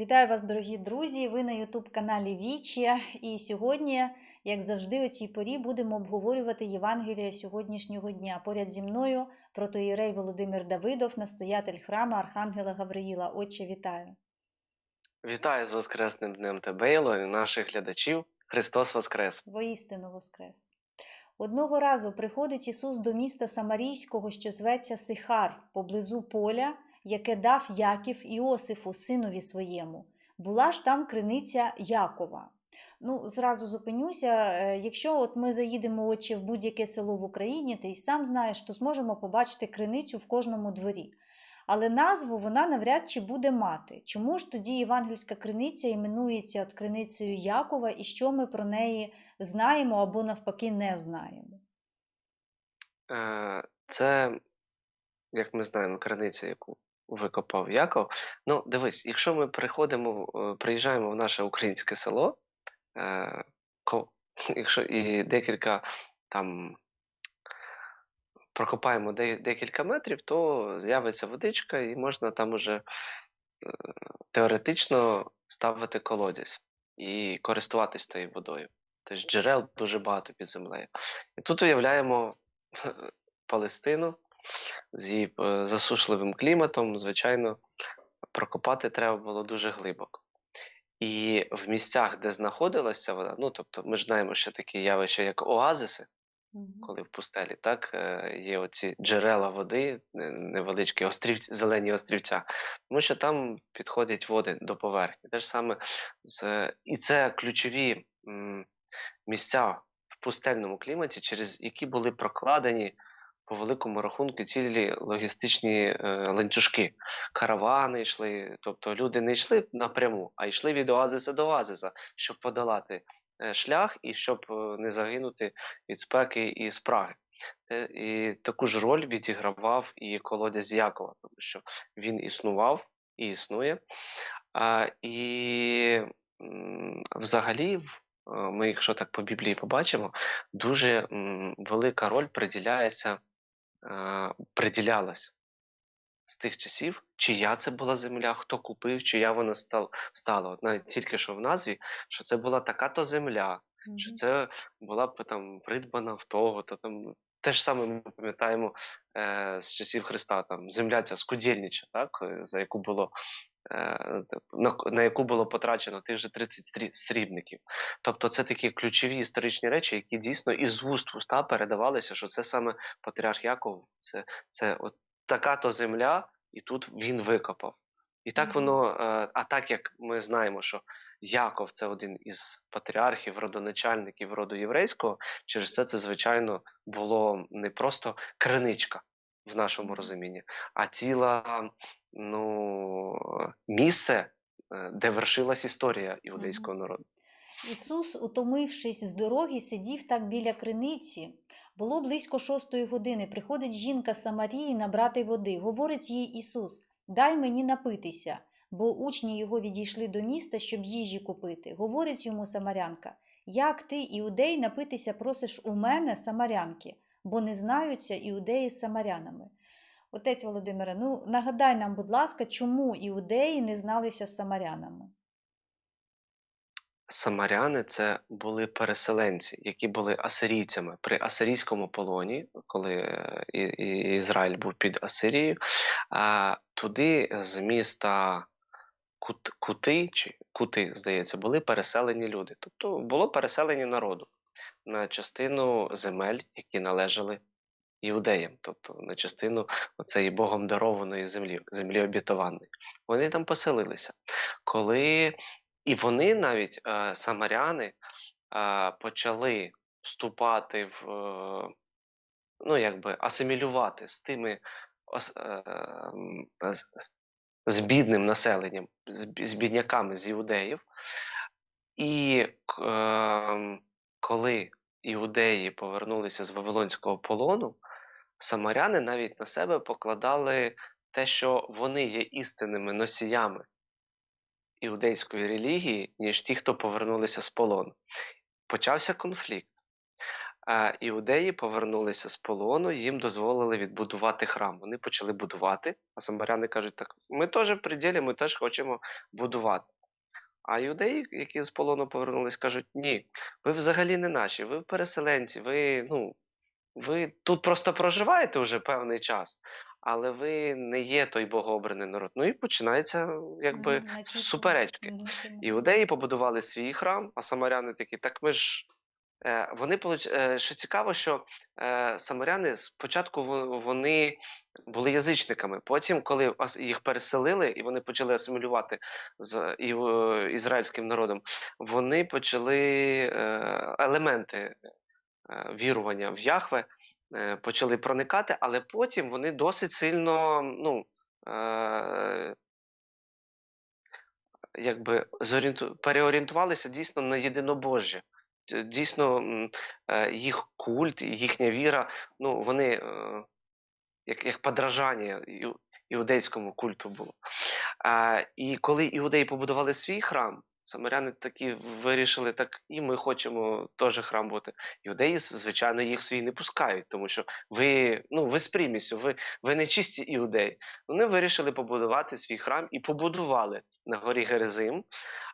Вітаю вас, дорогі друзі! Ви на Ютуб-каналі Вічія. І сьогодні, як завжди, у цій порі будемо обговорювати Євангелія сьогоднішнього дня. Поряд зі мною протоїрей Володимир Давидов, настоятель храму Архангела Гавриїла. Отче, вітаю! Вітаю з Воскресним Днем Тебейло і наших глядачів. Христос Воскрес! Воістину Воскрес! Одного разу приходить Ісус до міста Самарійського, що зветься Сихар, поблизу поля, яке дав Яків Іосифу, синові своєму. Була ж там криниця Якова. Ну, зразу зупинюся. е, Якщо от ми заїдемо очі в будь-яке село в Україні, ти й сам знаєш, то зможемо побачити криницю в кожному дворі. Але назву вона навряд чи буде мати. Чому ж тоді євангельська криниця іменується от криницею Якова, і що ми про неї знаємо або навпаки не знаємо? Е, Це, як ми знаємо, криниця, яку викопав Яков. Ну, дивись, якщо ми приходимо, е, приїжджаємо в наше українське село, е, якщо і декілька там прокопаємо де- декілька метрів, то з'явиться водичка, і можна там уже е, теоретично ставити колодязь і користуватись тією водою. Тобто джерел дуже багато під землею. І тут уявляємо Палестину з е, засушливим кліматом, звичайно, прокопати треба було дуже глибоко. І в місцях, де знаходилася вона, ну тобто ми ж знаємо, що такі явища, як оазиси, коли в пустелі, так е, є оці джерела води, невеличкі острівці, зелені острівця, тому що там підходять води до поверхні. Те ж саме з і це ключові місця в пустельному кліматі, через які були прокладені по великому рахунку цілі логістичні е, ланцюжки. Каравани йшли, тобто люди не йшли напряму, а йшли від оазиса до оазиса, щоб подолати е, шлях і щоб е, не загинути від спеки і спраги. І таку ж роль відігравав і колодязь Якова, тому що він існував і існує. А, і взагалі, ми, якщо так по Біблії побачимо, дуже велика роль приділяється, е, приділялась з тих часів, чия це була земля, хто купив, чия вона стал, стала. От навіть тільки що в назві, що це була така-то земля, що це була б там придбана в того, то там те ж саме ми пам'ятаємо е, з часів Христа, там земля ця скудільнича, так, е, за яку було на, на яку було потрачено тих же 30 стрі- срібників. Тобто це такі ключові історичні речі, які дійсно із вуст в уста передавалися, що це саме патріарх Яков, це, це от така то земля, і тут він викопав. І так воно, е, а так як ми знаємо, що Яков це один із патріархів, родоначальників роду єврейського. Через це це, звичайно, було не просто криничка в нашому розумінні, а ціла ну, місце, е, де вершилась історія іудейського народу. Ісус, утомившись з дороги, сидів так біля криниці. Було близько шостої години. Приходить жінка з Самарії набрати води. Говорить їй Ісус: Дай мені напитися, бо учні його відійшли до міста, щоб їжі купити. Говорить йому самарянка: Як ти, іудей, напитися просиш у мене, самарянки, бо не знаються іудеї з самарянами. Отець Володимире, ну нагадай нам, будь ласка, чому іудеї не зналися з самарянами? Самаряни це були переселенці, які були асирійцями при асирійському полоні, коли е, Ізраїль був під Асирією. А туди з міста Кут, Кути чи Кути, здається, були переселені люди. Тобто було переселення народу на частину земель, які належали іудеям, тобто на частину цієї Богом дарованої землі, землі обітованої. Вони там поселилися. Коли і вони навіть е, самаряни е, почали вступати в е, ну якби асимілювати з тими е, м, з, бідним населенням, з, бідняками, з іудеїв. І ем, коли іудеї повернулися з Вавилонського полону, самаряни навіть на себе покладали те, що вони є істинними носіями іудейської релігії, ніж ті, хто повернулися з полону. Почався конфлікт. іудеї повернулися з полону, їм дозволили відбудувати храм. Вони почали будувати, а самаряни кажуть, так ми теж в пределі, ми теж хочемо будувати. А іудеї, які з полону повернулись, кажуть: ні, ви взагалі не наші, ви переселенці, ви, ну, ви тут просто проживаєте вже певний час, але ви не є той богообраний народ. Ну і починається якби Мгм, суперечки. мгм, Іудеї побудували свій храм, а самаряни такі, так ми ж. Е, Вони получ- е, що цікаво, що е, самаряни спочатку во- вони були язичниками. Потім, коли їх переселили і вони почали асимілювати з ізраїльським народом, вони почали е, елементи вірування в Яхве е, почали проникати, але потім вони досить сильно ну, е, якби зорієнту... переорієнтувалися дійсно на єдинобожжя. Дійсно, е, їх культ, їхня віра, ну вони е, як, як подражання іудейському культу було. І коли іудеї побудували свій храм, самаряни такі вирішили, так і ми хочемо теж храм бути. Іудеї, звичайно, їх свій не пускають, тому що ви, ну, ви з примісю, ви, ви не чисті іудеї. Вони вирішили побудувати свій храм і побудували на горі Герезим.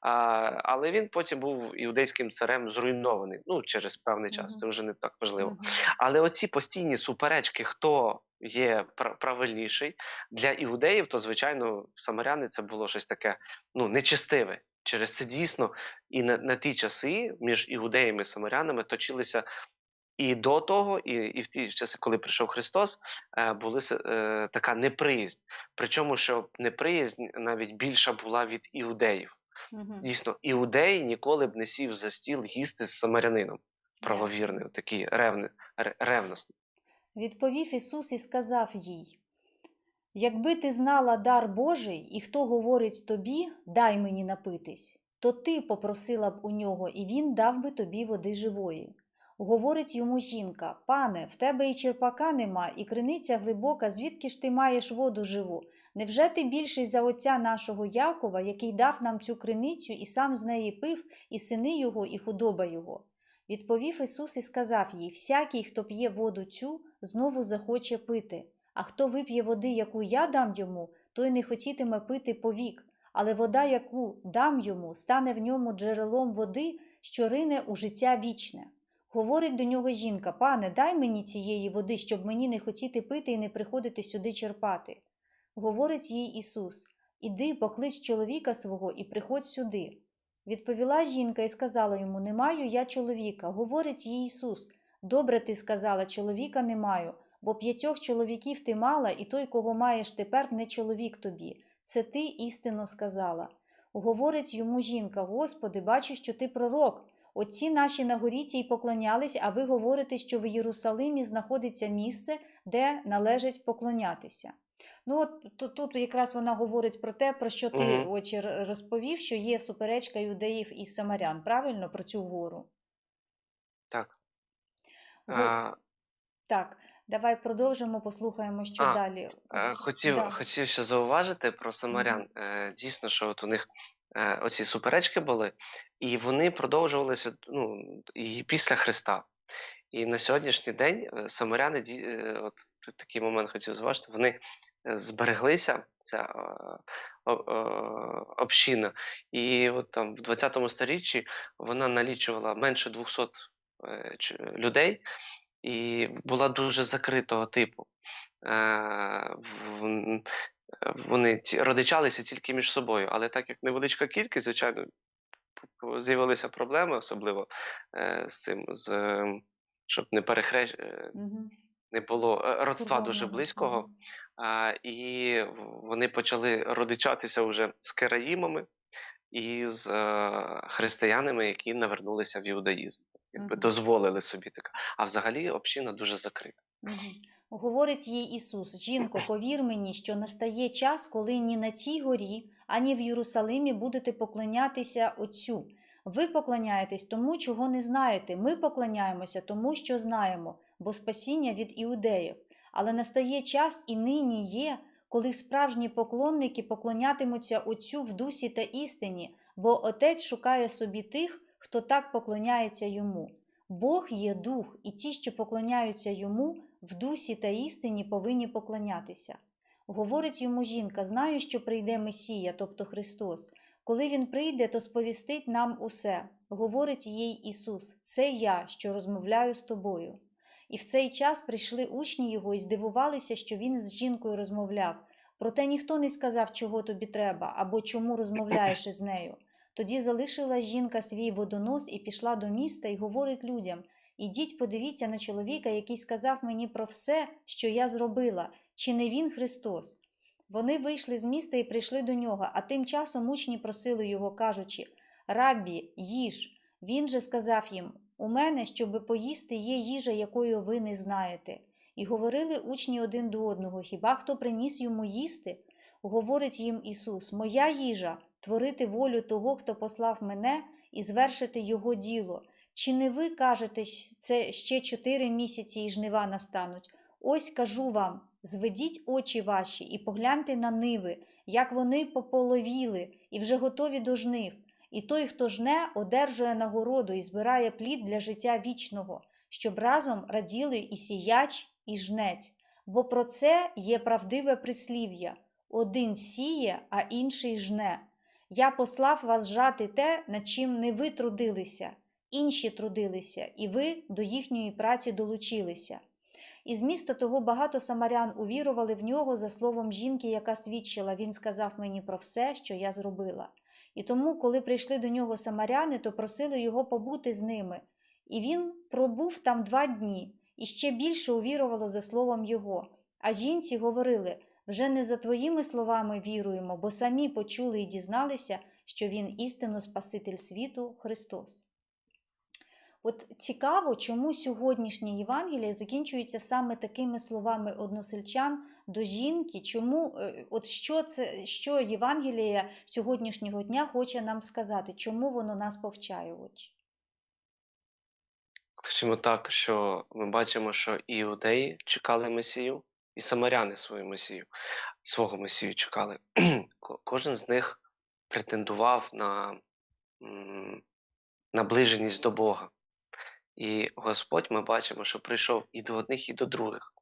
А, але він потім був іудейським царем зруйнований ну, через певний час. Це вже не так важливо. Але оці постійні суперечки, хто є правильніший для іудеїв, то звичайно самаряни це було щось таке ну нечестиве. Через це дійсно і на, на ті часи між іудеями і самарянами точилися і до того, і, і в ті часи, коли прийшов Христос, е, були с- е, така неприязнь. Причому, що неприязнь навіть більша була від іудеїв. Мгм. Дійсно, іудей ніколи б не сів за стіл їсти з самарянином правовірний, такий ревний, ре- ревностний. Відповів Ісус і сказав їй: Якби ти знала дар Божий, і хто говорить тобі, дай мені напитись, то ти попросила б у нього, і він дав би тобі води живої. Говорить йому жінка: Пане, в тебе і черпака нема, і криниця глибока, звідки ж ти маєш воду живу? Невже ти більший за отця нашого Якова, який дав нам цю криницю і сам з неї пив, і сини його, і худоба його? Відповів Ісус і сказав їй: Всякий, хто п'є воду цю, знову захоче пити. А хто вип'є води, яку я дам йому, той не хотітиме пити повік. Але вода, яку дам йому, стане в ньому джерелом води, що рине у життя вічне. Говорить до нього жінка: Пане, дай мені цієї води, щоб мені не хотіти пити і не приходити сюди черпати. Говорить їй Ісус: Іди, поклич чоловіка свого і приходь сюди. Відповіла жінка і сказала йому: Не маю я чоловіка. Говорить їй Ісус: Добре ти сказала, чоловіка не маю, бо п'ятьох чоловіків ти мала, і той, кого маєш тепер, не чоловік тобі. Це ти істинно сказала. Говорить йому жінка: Господи, бачу, що ти пророк. Отці наші на горі цій поклонялись, а ви говорите, що в Єрусалимі знаходиться місце, де належить поклонятися. Ну, от тут, тут якраз вона говорить про те, про що ти Мгм. очі розповів, що є суперечка юдеїв і самарян, правильно, про цю гору. Так. Го- А, Так, давай продовжимо, послухаємо, що А, далі. е, хотів, Да. хотів ще зауважити про самарян. Е, Дійсно, що от у них е, оці суперечки були, і вони продовжувалися ну, і після Христа. І на сьогоднішній день самаряни, от такий момент хотів зважити, вони збереглися, ця о- о- община. І от там в 20 сторіччі вона налічувала менше 200 е, людей і була дуже закритого типу. Е, Вони родичалися тільки між собою, але так як невеличка кількість, звичайно, з'явилися проблеми, особливо е, з цим, з, щоб не перехреч... Угу. не було родства дуже близького. А, і вони почали родичатися вже з кераїмами і з е, християнами, які навернулися в іудаїзм. Якби дозволили собі таке. А взагалі община дуже закрита. Говорить їй Ісус: Жінко, повір мені, що настає час, коли ні на цій горі, ані в Єрусалимі будете поклонятися Отцю. Ви поклоняєтесь тому, чого не знаєте. Ми поклоняємося тому, що знаємо, бо спасіння від іудеїв. Але настає час і нині є, коли справжні поклонники поклонятимуться Отцю в дусі та істині, бо Отець шукає собі тих, хто так поклоняється йому. Бог є дух, і ті, що поклоняються йому, в дусі та істині повинні поклонятися. Говорить йому жінка: знаю, що прийде Месія, тобто Христос. Коли він прийде, то сповістить нам усе. Говорить їй Ісус: Це я, що розмовляю з тобою. І в цей час прийшли учні його і здивувалися, що він з жінкою розмовляв. Проте ніхто не сказав, чого тобі треба, або чому розмовляєш із нею. Тоді залишила жінка свій водонос і пішла до міста і говорить людям: Ідіть, подивіться на чоловіка, який сказав мені про все, що я зробила, чи не він Христос. Вони вийшли з міста і прийшли до нього, а тим часом учні просили його, кажучи: Раббі, їж. Він же сказав їм: У мене, щоби поїсти, є їжа, якою ви не знаєте. І говорили учні один до одного: Хіба хто приніс йому їсти? Говорить їм Ісус: Моя їжа творити волю того, хто послав мене, і звершити його діло. Чи не ви кажете, це ще чотири місяці і жнива настануть? Ось кажу вам: зведіть очі ваші і погляньте на ниви, як вони пополовіли і вже готові до жнив. І той, хто жне, одержує нагороду і збирає плід для життя вічного, щоб разом раділи і сіяч, і жнець. Бо про це є правдиве прислів'я: один сіє, а інший жне. Я послав вас жати те, над чим не ви трудилися, інші трудилися, і ви до їхньої праці долучилися. Із міста того багато самарян увірували в нього за словом жінки, яка свідчила, він сказав мені про все, що я зробила. І тому, коли прийшли до нього самаряни, то просили його побути з ними. І він пробув там два дні, і ще більше увірувало за словом його. А жінці говорили вже не за твоїми словами віруємо, бо самі почули і дізналися, що він істинно Спаситель світу Христос. От цікаво, чому сьогоднішнє Євангеліє закінчується саме такими словами односельчан до жінки. Чому, е, от що це, що Євангеліє сьогоднішнього дня хоче нам сказати? Чому воно нас повчає? Отче? Скажімо так, що ми бачимо, що іудеї чекали Месію, і самаряни свою Месію, свого Месію чекали. Кожен з них претендував на наближеність до Бога. І Господь ми бачимо, що прийшов і до одних, і до других.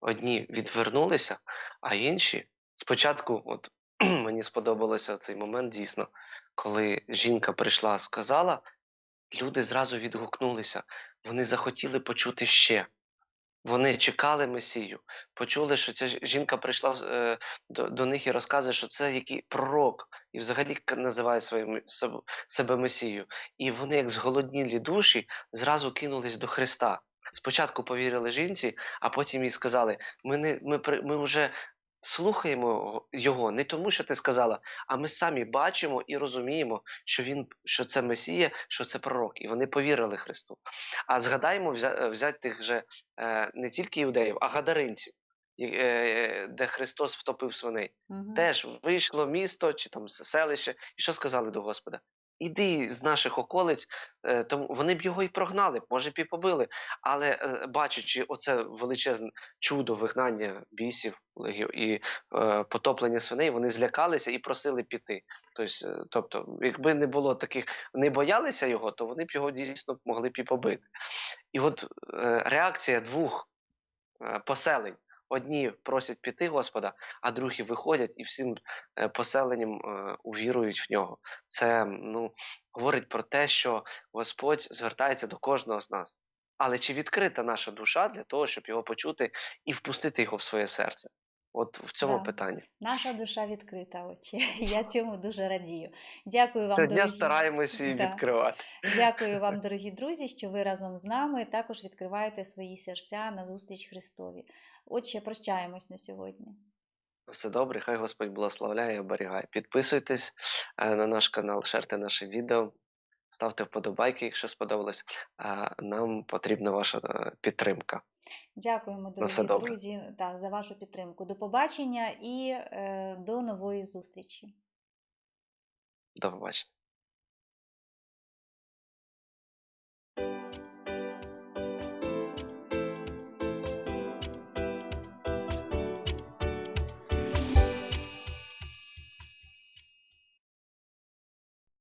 Одні відвернулися, а інші спочатку, от мені сподобалося цей момент дійсно, коли жінка прийшла, сказала, люди зразу відгукнулися. Вони захотіли почути ще. Вони чекали Месію, почули, що ця жінка прийшла е, до, до них і розказує, що це який пророк, і взагалі називає своє, себе, Месію. І вони, як зголоднілі душі, зразу кинулись до Христа. Спочатку повірили жінці, а потім їй сказали: ми, не, ми, ми вже слухаємо його не тому, що ти сказала, а ми самі бачимо і розуміємо, що він що це Месія, що це пророк. І вони повірили Христу. А згадаємо взя- взяти тих же е, не тільки іудеїв, а гадаринців, е, де Христос втопив свиней. Мгм. Теж вийшло місто чи там селище, і що сказали до Господа? Іди з наших околиць, е, тому вони б його і прогнали, може б і побили. Але е, бачачи оце величезне чудо вигнання бісів і е, потоплення свиней, вони злякалися і просили піти. Тобто, е, тобто, якби не було таких, не боялися його, то вони б його дійсно могли б і побити. І от е, реакція двох поселень. Одні просять піти Господа, а другі виходять і всім е, поселенням е, увірують в нього. Це ну, говорить про те, що Господь звертається до кожного з нас. Але чи відкрита наша душа для того, щоб його почути і впустити його в своє серце? От в цьому Да. питанні. Наша душа відкрита, отче. Я цьому дуже радію. Дякую вам, Щодня дорогі. стараємося її Да. відкривати. Дякую вам, дорогі друзі, що ви разом з нами також відкриваєте свої серця на зустріч Христові. Отче, прощаємось на сьогодні. Все добре, хай Господь благословляє і оберігає. Підписуйтесь е, на наш канал, шерте наше відео, ставте вподобайки, якщо сподобалось. Нам потрібна ваша е, підтримка. Дякуємо, дорогі друзі, так, за вашу підтримку. До побачення і е, до нової зустрічі. До побачення.